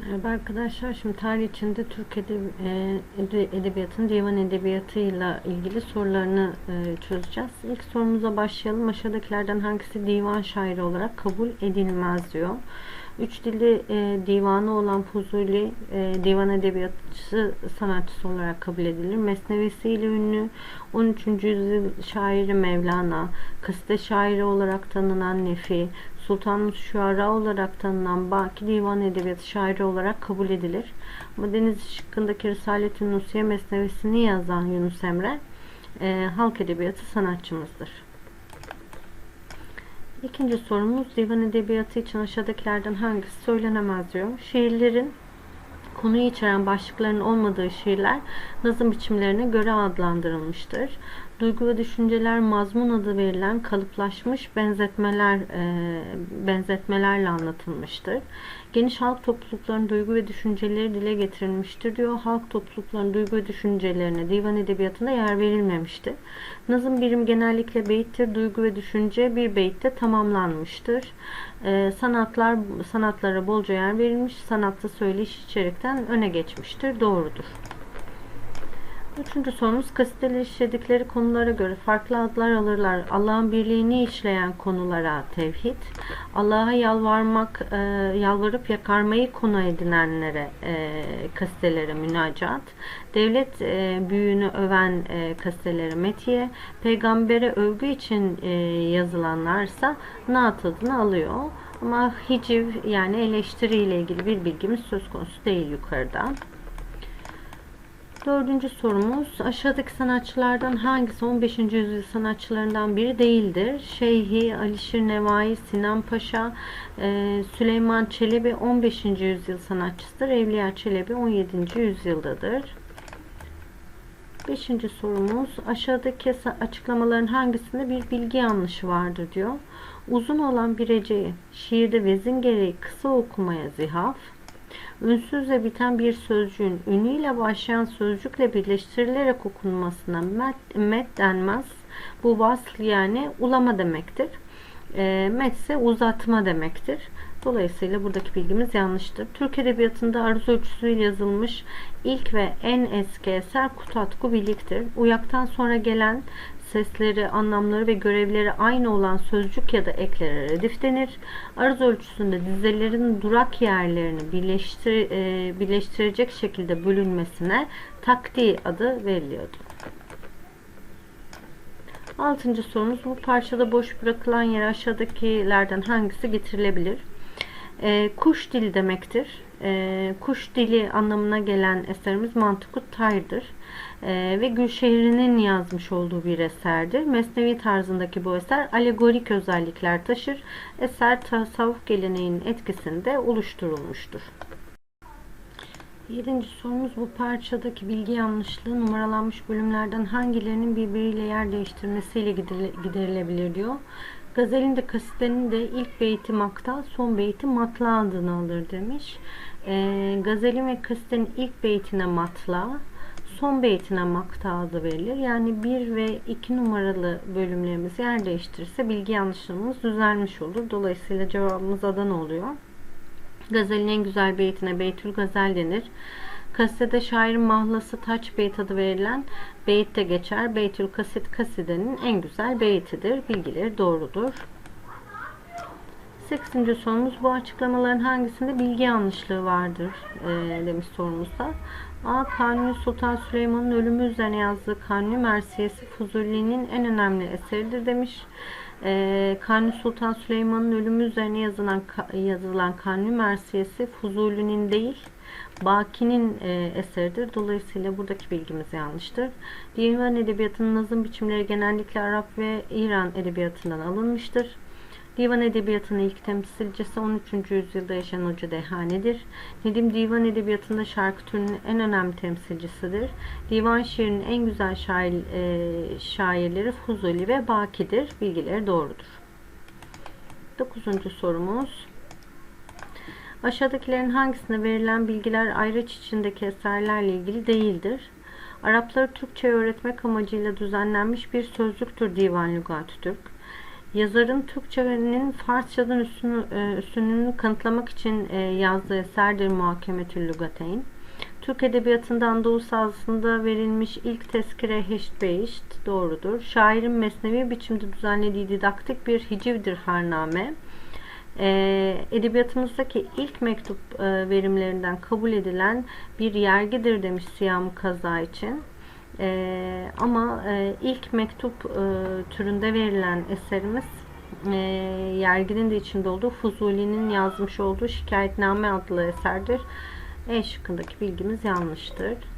Merhaba arkadaşlar. Şimdi tarih içinde Türk Edebi, e, Ede- Edebiyatı'nın divan edebiyatıyla ilgili sorularını e, çözeceğiz. İlk sorumuza başlayalım. Aşağıdakilerden hangisi divan şairi olarak kabul edilmez diyor. Üç dilli e, divanı olan Fuzuli divan edebiyatçısı sanatçısı olarak kabul edilir. Mesnevisi ile ünlü 13. yüzyıl şairi Mevlana, kıside şairi olarak tanınan Nefi, Sultan Şuara olarak tanınan Baki Divan Edebiyatı şairi olarak kabul edilir. Ama Deniz Şıkkı'ndaki Risalet-i Nusiye Mesnevisini yazan Yunus Emre e, halk edebiyatı sanatçımızdır. İkinci sorumuz divan edebiyatı için aşağıdakilerden hangisi söylenemez diyor. Şiirlerin konuyu içeren başlıkların olmadığı şiirler nazım biçimlerine göre adlandırılmıştır. Duygu ve düşünceler mazmun adı verilen kalıplaşmış benzetmeler e, benzetmelerle anlatılmıştır. Geniş halk topluluklarının duygu ve düşünceleri dile getirilmiştir diyor. Halk topluluklarının duygu ve düşüncelerine divan edebiyatında yer verilmemiştir. Nazım birim genellikle beyittir. Duygu ve düşünce bir beytte tamamlanmıştır. Ee, sanatlar sanatlara bolca yer verilmiş. Sanatta söyleyiş içerikten öne geçmiştir. Doğrudur. Üçüncü sorumuz kasiteler işledikleri konulara göre farklı adlar alırlar. Allah'ın birliğini işleyen konulara tevhid, Allah'a yalvarmak, e, yalvarıp yakarmayı konu edinenlere e, kasitelere münacat, devlet e, büyüğünü öven e, kasitelere metiye, peygambere övgü için e, yazılanlarsa naat adını alıyor. Ama hiciv yani eleştiriyle ilgili bir bilgimiz söz konusu değil yukarıda. Dördüncü sorumuz aşağıdaki sanatçılardan hangisi 15. yüzyıl sanatçılarından biri değildir? Şeyhi, Alişir Nevai, Sinan Paşa, e, Süleyman Çelebi 15. yüzyıl sanatçısıdır. Evliya Çelebi 17. yüzyıldadır. Beşinci sorumuz aşağıdaki açıklamaların hangisinde bir bilgi yanlışı vardır diyor. Uzun olan bir heceyi şiirde vezin gereği kısa okumaya zihaf, ünsüzle biten bir sözcüğün ünüyle başlayan sözcükle birleştirilerek okunmasına met, met denmez. Bu vasl yani ulama demektir. E, met ise uzatma demektir. Dolayısıyla buradaki bilgimiz yanlıştır. Türk Edebiyatı'nda aruz ölçüsüyle yazılmış ilk ve en eski eser Kutatku Bilik'tir. Uyaktan sonra gelen sesleri, anlamları ve görevleri aynı olan sözcük ya da eklere redif denir. Arız ölçüsünde dizelerin durak yerlerini birleştir, e, birleştirecek şekilde bölünmesine takdi adı veriliyordu. Altıncı sorumuz bu parçada boş bırakılan yere aşağıdakilerden hangisi getirilebilir? E, kuş dili demektir. E, kuş dili anlamına gelen eserimiz Mantıkut Tayr'dır. E, ve Gülşehir'in yazmış olduğu bir eserdir. Mesnevi tarzındaki bu eser alegorik özellikler taşır. Eser tasavvuf geleneğinin etkisinde oluşturulmuştur. Yedinci sorumuz bu parçadaki bilgi yanlışlığı numaralanmış bölümlerden hangilerinin birbiriyle yer değiştirmesiyle giderilebilir diyor. Gazelin de kasitenin de ilk beyti makta, son beyti matla adını alır demiş. E, gazelin ve kasitenin ilk beytine matla, son beytine makta adı verilir. Yani 1 ve 2 numaralı bölümlerimiz yer değiştirirse bilgi yanlışlığımız düzelmiş olur. Dolayısıyla cevabımız Adana oluyor. Gazelin en güzel beytine Beytül Gazel denir. Kaside şairin mahlası taç beyt adı verilen beyt de geçer. Beytül kasit kasidenin en güzel beytidir. Bilgileri doğrudur. 8. sorumuz bu açıklamaların hangisinde bilgi yanlışlığı vardır e, demiş sorumuzda. A. Kanuni Sultan Süleyman'ın ölümü üzerine yazdığı Kanuni Mersiyesi Fuzuli'nin en önemli eseridir demiş. E, Kanuni Sultan Süleyman'ın ölümü üzerine yazılan, yazılan Kanuni Mersiyesi Fuzuli'nin değil Baki'nin e, eseridir. Dolayısıyla buradaki bilgimiz yanlıştır. Divan edebiyatının nazım biçimleri genellikle Arap ve İran edebiyatından alınmıştır. Divan Edebiyatı'nın ilk temsilcisi 13. yüzyılda yaşayan Hoca Dehani'dir. Nedim divan edebiyatında şarkı türünün en önemli temsilcisidir. Divan şiirinin en güzel şair, e, şairleri Fuzuli ve Baki'dir. Bilgileri doğrudur. 9. sorumuz. Aşağıdakilerin hangisinde verilen bilgiler ayraç içindeki eserlerle ilgili değildir? Arapları Türkçe öğretmek amacıyla düzenlenmiş bir sözlüktür Divan Lügat Türk. Yazarın Türkçe'nin Farsçadan üstünü, e, üstünlüğünü kanıtlamak için e, yazdığı eserdir Muhakemetül Lugateyn. Türk Edebiyatı'ndan Doğu sahasında verilmiş ilk tezkire Heşt Beşt doğrudur. Şairin mesnevi biçimde düzenlediği didaktik bir hicivdir harname. E, edebiyatımızdaki ilk mektup verimlerinden kabul edilen bir yergidir demiş Siyam Kaza için. E, ama e, ilk mektup e, türünde verilen eserimiz e, yerginin de içinde olduğu Fuzuli'nin yazmış olduğu Şikayetname adlı eserdir. E şıkkındaki bilgimiz yanlıştır.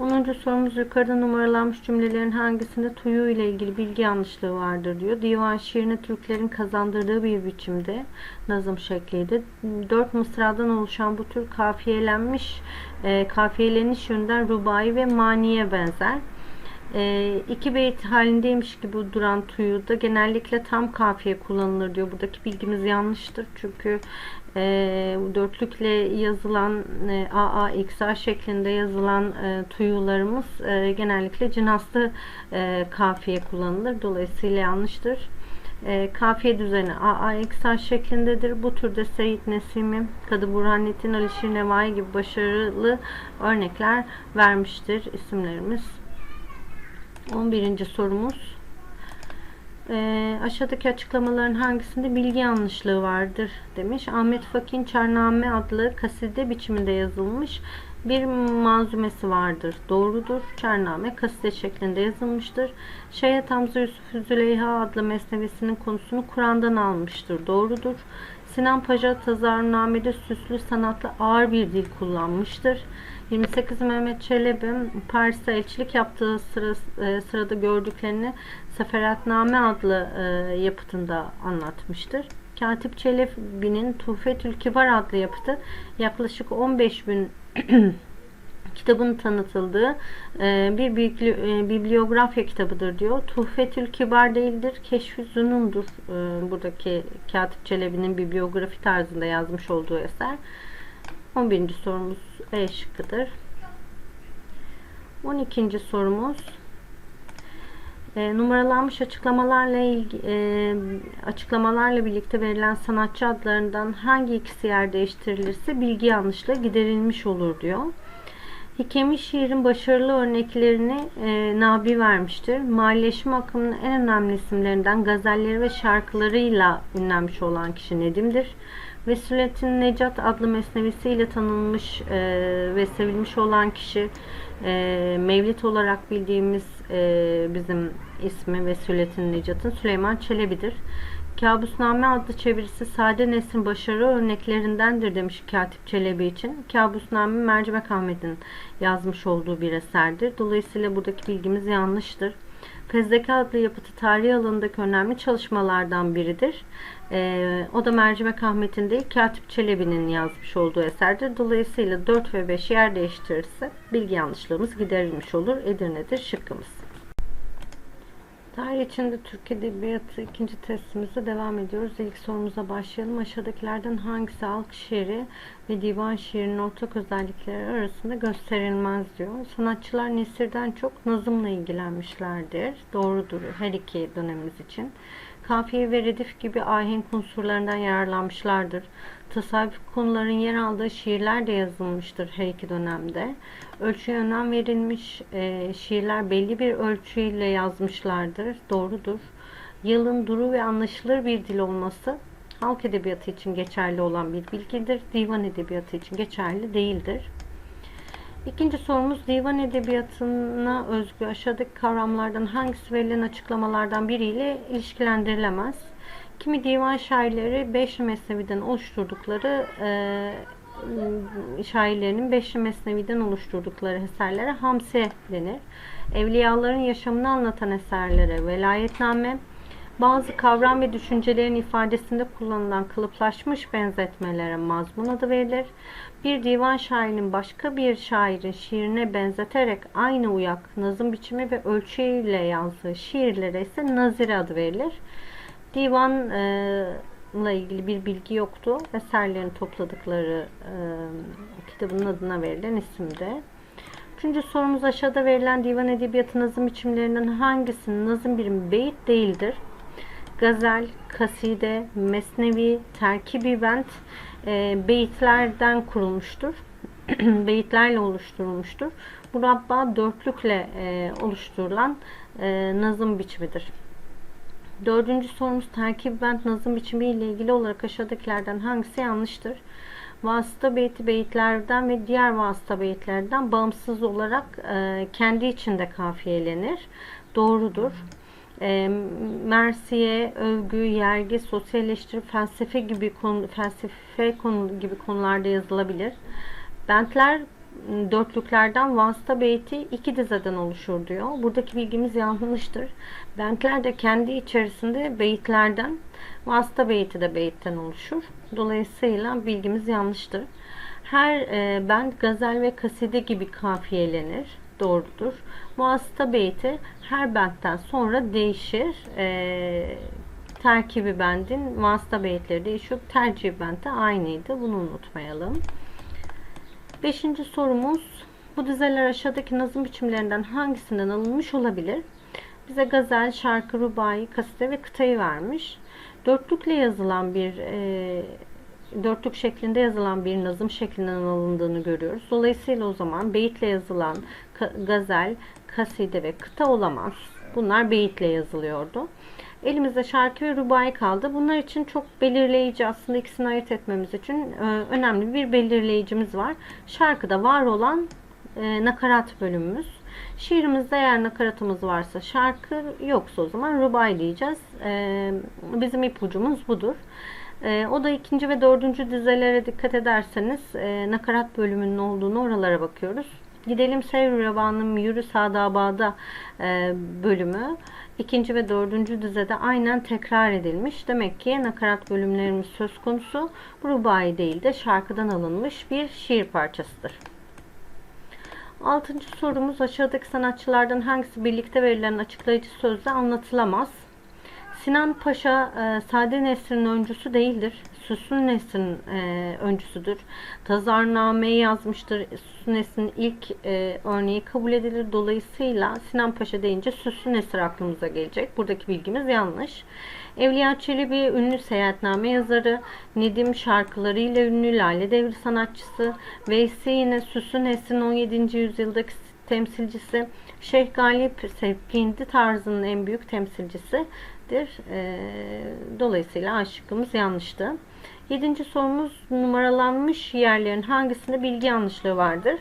10. sorumuz yukarıda numaralanmış cümlelerin hangisinde tuyu ile ilgili bilgi yanlışlığı vardır diyor. Divan şiirini Türklerin kazandırdığı bir biçimde nazım şekliydi. Dört mısradan oluşan bu tür kafiyelenmiş e, kafiyeleniş yönden rubai ve maniye benzer. E, iki beyt halindeymiş gibi duran tuyu da genellikle tam kafiye kullanılır diyor. Buradaki bilgimiz yanlıştır. Çünkü e, dörtlükle yazılan e, AA, XA şeklinde yazılan e, tuyularımız e, genellikle cinaslı e, kafiye kullanılır. Dolayısıyla yanlıştır. E, kafiye düzeni AA, XA şeklindedir. Bu türde Seyit Nesimi, Kadı Burhanettin, Alişir Nevai gibi başarılı örnekler vermiştir isimlerimiz. 11. sorumuz. E, aşağıdaki açıklamaların hangisinde bilgi yanlışlığı vardır demiş. Ahmet Fakin Çarname adlı kaside biçiminde yazılmış bir manzumesi vardır. Doğrudur. Çarname kaside şeklinde yazılmıştır. Şeyh Hamza Yusuf Züleyha adlı mesnevisinin konusunu Kur'an'dan almıştır. Doğrudur. Sinan Paşa Tazarname'de süslü sanatlı ağır bir dil kullanmıştır. 28 Mehmet Çelebi Paris'te elçilik yaptığı sıra, e, sırada gördüklerini Seferatname adlı e, yapıtında anlatmıştır. Katip Çelebi'nin Tuhfetül Kibar adlı yapıtı yaklaşık 15 bin kitabın tanıtıldığı e, bir bibliografya kitabıdır diyor. Tuhfetül Kibar değildir, Keşf-i Zunun'dur. Buradaki Katip Çelebi'nin bibliografi tarzında yazmış olduğu eser. 11. sorumuz E şıkkıdır. 12. sorumuz e, numaralanmış açıklamalarla ilgi, e, açıklamalarla birlikte verilen sanatçı adlarından hangi ikisi yer değiştirilirse bilgi yanlışlığı giderilmiş olur diyor. Hikemi şiirin başarılı örneklerini e, Nabi vermiştir. Mahalleşme akımının en önemli isimlerinden gazelleri ve şarkılarıyla ünlenmiş olan kişi Nedim'dir. Vesulettin Necat adlı mesnevisiyle tanınmış e, ve sevilmiş olan kişi e, Mevlit olarak bildiğimiz e, bizim ismi Vesulettin Necat'ın Süleyman Çelebi'dir. Kabusname adlı çevirisi sade neslin başarı örneklerindendir demiş Katip Çelebi için. Kabusname Mercimek Ahmet'in yazmış olduğu bir eserdir. Dolayısıyla buradaki bilgimiz yanlıştır. Fezleke adlı yapıtı tarih alanındaki önemli çalışmalardan biridir. Ee, o da Mercimek Ahmet'in değil Katip Çelebi'nin yazmış olduğu eserdir. Dolayısıyla 4 ve 5 yer değiştirirse bilgi yanlışlığımız giderilmiş olur. Edirne'dir şıkkımız. Tarih içinde Türk Edebiyatı ikinci testimize devam ediyoruz. İlk sorumuza başlayalım. Aşağıdakilerden hangisi halk şiiri ve divan şiirinin ortak özellikleri arasında gösterilmez diyor. Sanatçılar nesirden çok nazımla ilgilenmişlerdir. Doğrudur her iki dönemimiz için. Kafiye ve redif gibi ahenk unsurlarından yararlanmışlardır. Tasavvuf konuların yer aldığı şiirler de yazılmıştır her iki dönemde. Ölçüye önem verilmiş e, şiirler belli bir ölçüyle yazmışlardır. Doğrudur. Yılın duru ve anlaşılır bir dil olması halk edebiyatı için geçerli olan bir bilgidir. Divan edebiyatı için geçerli değildir. İkinci sorumuz divan edebiyatına özgü aşağıdaki kavramlardan hangisi verilen açıklamalardan biriyle ilişkilendirilemez? Kimi divan şairleri beş mesneviden oluşturdukları e, şairlerinin beşli mesneviden oluşturdukları eserlere hamse denir. Evliyaların yaşamını anlatan eserlere velayetname, bazı kavram ve düşüncelerin ifadesinde kullanılan kalıplaşmış benzetmelere mazmun adı verilir. Bir divan şairinin başka bir şairin şiirine benzeterek aynı uyak, nazım biçimi ve ölçüyle yazdığı şiirlere ise nazire adı verilir. Divanla ilgili bir bilgi yoktu. Eserlerini topladıkları e, kitabın adına verilen isimde. Üçüncü sorumuz aşağıda verilen divan edebiyatı nazım biçimlerinden hangisinin nazım birimi beyit değildir? Gazel, kaside, mesnevi, terkibi bent e, beyitlerden kurulmuştur. beyitlerle oluşturulmuştur. Murabba dörtlükle e, oluşturulan e, nazım biçimidir. Dördüncü sorumuz terkib bent nazım biçimi ile ilgili olarak aşağıdakilerden hangisi yanlıştır? Vasıta beyti beyitlerden ve diğer vasıta beyitlerden bağımsız olarak e, kendi içinde kafiyelenir. Doğrudur. E, mersiye, övgü, yergi, sosyalleştiri, felsefe gibi konu, felsefe konu gibi konularda yazılabilir. Bentler dörtlüklerden vasıta beyti iki dizeden oluşur diyor. Buradaki bilgimiz yanlıştır. Bentler de kendi içerisinde beyitlerden, vasıta beyti de beyitten oluşur. Dolayısıyla bilgimiz yanlıştır. Her e, bent gazel ve kaside gibi kafiyelenir. Doğrudur. Vasıta beyti her bentten sonra değişir. E, terkibi bendin vasıta beyitleri değişiyor. Tercih bente aynıydı. Bunu unutmayalım. Beşinci sorumuz bu dizeler aşağıdaki nazım biçimlerinden hangisinden alınmış olabilir? Bize gazel, şarkı, rubai, kaside ve kıtayı vermiş. Dörtlükle yazılan bir e, dörtlük şeklinde yazılan bir nazım şeklinden alındığını görüyoruz. Dolayısıyla o zaman beyitle yazılan gazel, kaside ve kıta olamaz. Bunlar beyitle yazılıyordu. Elimizde şarkı ve rubai kaldı. Bunlar için çok belirleyici aslında ikisini ayırt etmemiz için e, önemli bir belirleyicimiz var. Şarkıda var olan e, nakarat bölümümüz. Şiirimizde eğer nakaratımız varsa şarkı yoksa o zaman rubai diyeceğiz. E, bizim ipucumuz budur. E, o da ikinci ve dördüncü dizelere dikkat ederseniz e, nakarat bölümünün olduğunu oralara bakıyoruz. Gidelim Sevr Revan'ın Yürü Sadaba'da e, bölümü ikinci ve dördüncü dizede aynen tekrar edilmiş. Demek ki nakarat bölümlerimiz söz konusu. Bu rubai değil de şarkıdan alınmış bir şiir parçasıdır. Altıncı sorumuz aşağıdaki sanatçılardan hangisi birlikte verilen açıklayıcı sözle anlatılamaz? Sinan Paşa e, Sade Nesrin öncüsü değildir. Süslü Nesrin e, öncüsüdür. Tazarnameyi yazmıştır. Süslü Nesrin ilk e, örneği kabul edilir. Dolayısıyla Sinan Paşa deyince Süslü Nesir aklımıza gelecek. Buradaki bilgimiz yanlış. Evliya Çelebi ünlü seyahatname yazarı, Nedim şarkılarıyla ünlü Lale Devri sanatçısı, Veysi yine Süslü Nesrin 17. yüzyıldaki temsilcisi, Şeyh Galip Sevkindi tarzının en büyük temsilcisidir. E, dolayısıyla A şıkkımız yanlıştı. Yedinci sorumuz numaralanmış yerlerin hangisinde bilgi yanlışlığı vardır?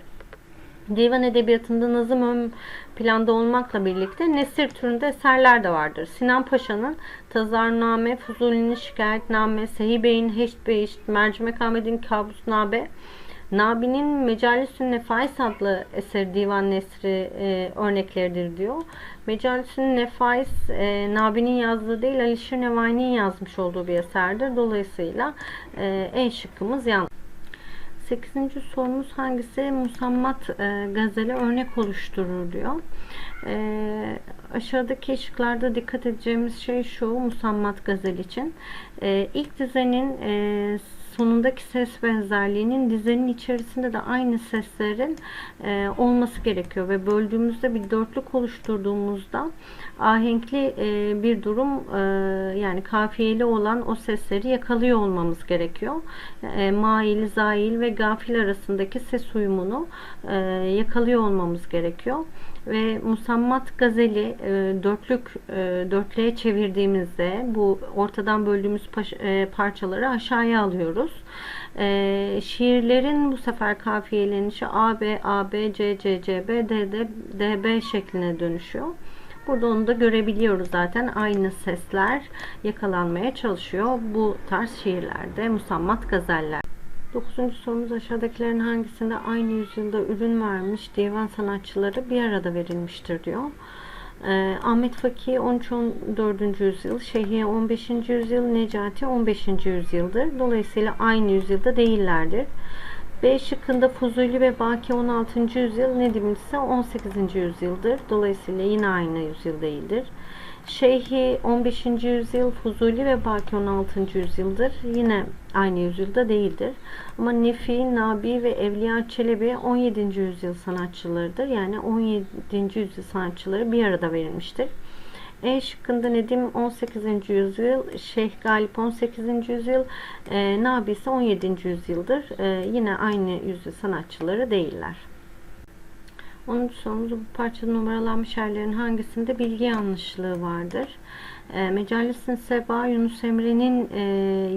Divan edebiyatında nazım ön planda olmakla birlikte nesir türünde eserler de vardır. Sinan Paşa'nın Tazarname, Fuzuli'nin Şikayetname, Sehi Bey'in Heşt Beşt, Mercimek Ahmet'in Kabusnabe, Nabi'nin Mecalisün Nefais adlı eser divan nesri e, örnekleridir diyor. Mecalisün Nefais e, Nabi'nin yazdığı değil Alişir Nevani'nin yazmış olduğu bir eserdir. Dolayısıyla e, en şıkkımız yanlış. Sekizinci sorumuz hangisi musammat e, gazeli örnek oluşturur diyor. E, aşağıdaki şıklarda dikkat edeceğimiz şey şu musammat gazel için. E, ilk dizenin e, sonundaki ses benzerliğinin dizenin içerisinde de aynı seslerin e, olması gerekiyor ve böldüğümüzde bir dörtlük oluşturduğumuzda ahenkli e, bir durum e, yani kafiyeli olan o sesleri yakalıyor olmamız gerekiyor. E, mail, zail ve gafil arasındaki ses uyumunu e, yakalıyor olmamız gerekiyor ve musammat gazeli e, dörtlük e, dörtlüğe çevirdiğimizde bu ortadan böldüğümüz paş, e, parçaları aşağıya alıyoruz. E, şiirlerin bu sefer kafiyelenişi A, B, A, B, C, C, C, B, D, D, D, B şekline dönüşüyor. Burada onu da görebiliyoruz zaten. Aynı sesler yakalanmaya çalışıyor bu tarz şiirlerde, musammat gazeller. Dokuzuncu sorumuz aşağıdakilerin hangisinde aynı yüzyılda ürün vermiş divan sanatçıları bir arada verilmiştir diyor. Ee, Ahmet Fakih 13-14. yüzyıl, Şehiye 15. yüzyıl, Necati 15. yüzyıldır. Dolayısıyla aynı yüzyılda değillerdir. B şıkkında Fuzuli ve Baki 16. yüzyıl, Nedim ise 18. yüzyıldır. Dolayısıyla yine aynı yüzyıl değildir. Şeyhi 15. yüzyıl, Fuzuli ve Baki 16. yüzyıldır. Yine aynı yüzyılda değildir. Ama Nefi, Nabi ve Evliya Çelebi 17. yüzyıl sanatçılarıdır. Yani 17. yüzyıl sanatçıları bir arada verilmiştir. E şıkkında Nedim 18. yüzyıl, Şeyh Galip 18. yüzyıl, e, Nabi ise 17. yüzyıldır. E, yine aynı yüzyıl sanatçıları değiller. 10. sorumuz bu parçada numaralanmış yerlerin hangisinde bilgi yanlışlığı vardır? E, Mecalisin Seba Yunus Emre'nin e,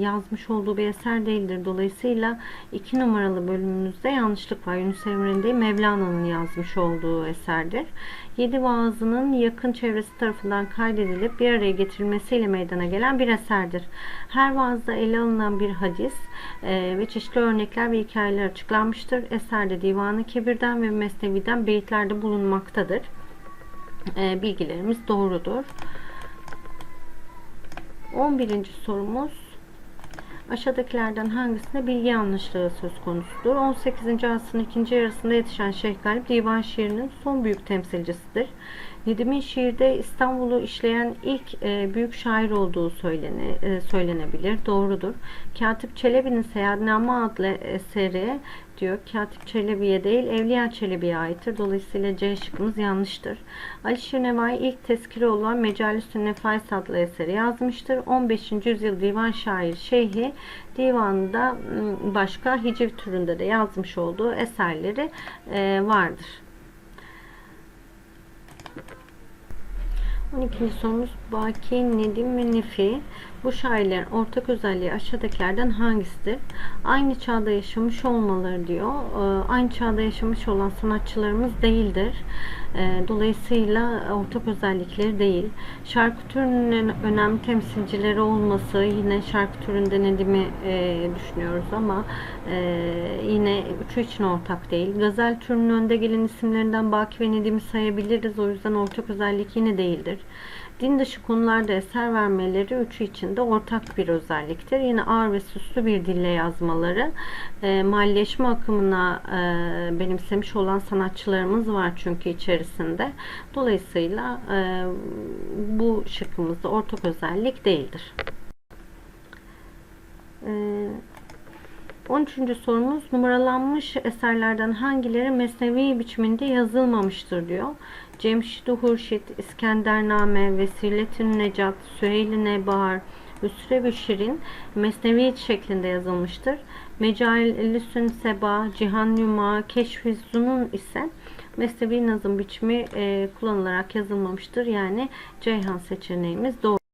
yazmış olduğu bir eser değildir. Dolayısıyla 2 numaralı bölümümüzde yanlışlık var. Yunus Emre'nin değil Mevlana'nın yazmış olduğu eserdir. Yedi vaazının yakın çevresi tarafından kaydedilip bir araya getirilmesiyle meydana gelen bir eserdir. Her vaazda ele alınan bir hadis e, ve çeşitli örnekler ve hikayeler açıklanmıştır. Eserde Divan-ı Kebir'den ve Mesnevi'den beyitlerde bulunmaktadır. E, bilgilerimiz doğrudur. 11. sorumuz Aşağıdakilerden hangisinde bilgi yanlışlığı söz konusudur? 18. asrın ikinci yarısında yetişen Şeyh Galip divan şiirinin son büyük temsilcisidir. Nedim'in şiirde İstanbul'u işleyen ilk e, büyük şair olduğu söylene, e, söylenebilir. Doğrudur. Katip Çelebi'nin Seyahatname adlı eseri diyor. Katip Çelebi'ye değil Evliya Çelebi'ye aittir. Dolayısıyla C şıkkımız yanlıştır. Alişir Nevai ilk tezkiri olan Mecalis-ü Nefais adlı eseri yazmıştır. 15. yüzyıl divan şair Şeyhi divanında m, başka hiciv türünde de yazmış olduğu eserleri e, vardır. 12. sorumuz Baki, Nedim ve Nefi. Bu şairlerin ortak özelliği aşağıdakilerden hangisidir? Aynı çağda yaşamış olmaları diyor. Ee, Aynı çağda yaşamış olan sanatçılarımız değildir. Ee, Dolayısıyla ortak özellikleri değil. Şarkı türünün önemli temsilcileri olması yine şarkı türünde Nedim'i e, düşünüyoruz ama e, yine üçü için ortak değil. Gazel türünün önde gelen isimlerinden Baki ve Nedim'i sayabiliriz. O yüzden ortak özellik yine değildir. Din dışı konularda eser vermeleri üçü için de ortak bir özelliktir. Yine ağır ve süslü bir dille yazmaları. E, malleşme akımına e, benimsemiş olan sanatçılarımız var çünkü içerisinde. Dolayısıyla e, bu şıkkımızda ortak özellik değildir. E, 13. sorumuz numaralanmış eserlerden hangileri mesnevi biçiminde yazılmamıştır diyor. Cemşid-i Hurşit, İskendername, Vesiletün Necat, Süheyl-i Nebahar, Üsrev-i Şirin mesnevi şeklinde yazılmıştır. Mecalisün Seba, Cihan Yuma, Keşf-i Zunun ise mesnevi nazım biçimi e, kullanılarak yazılmamıştır. Yani Ceyhan seçeneğimiz doğru.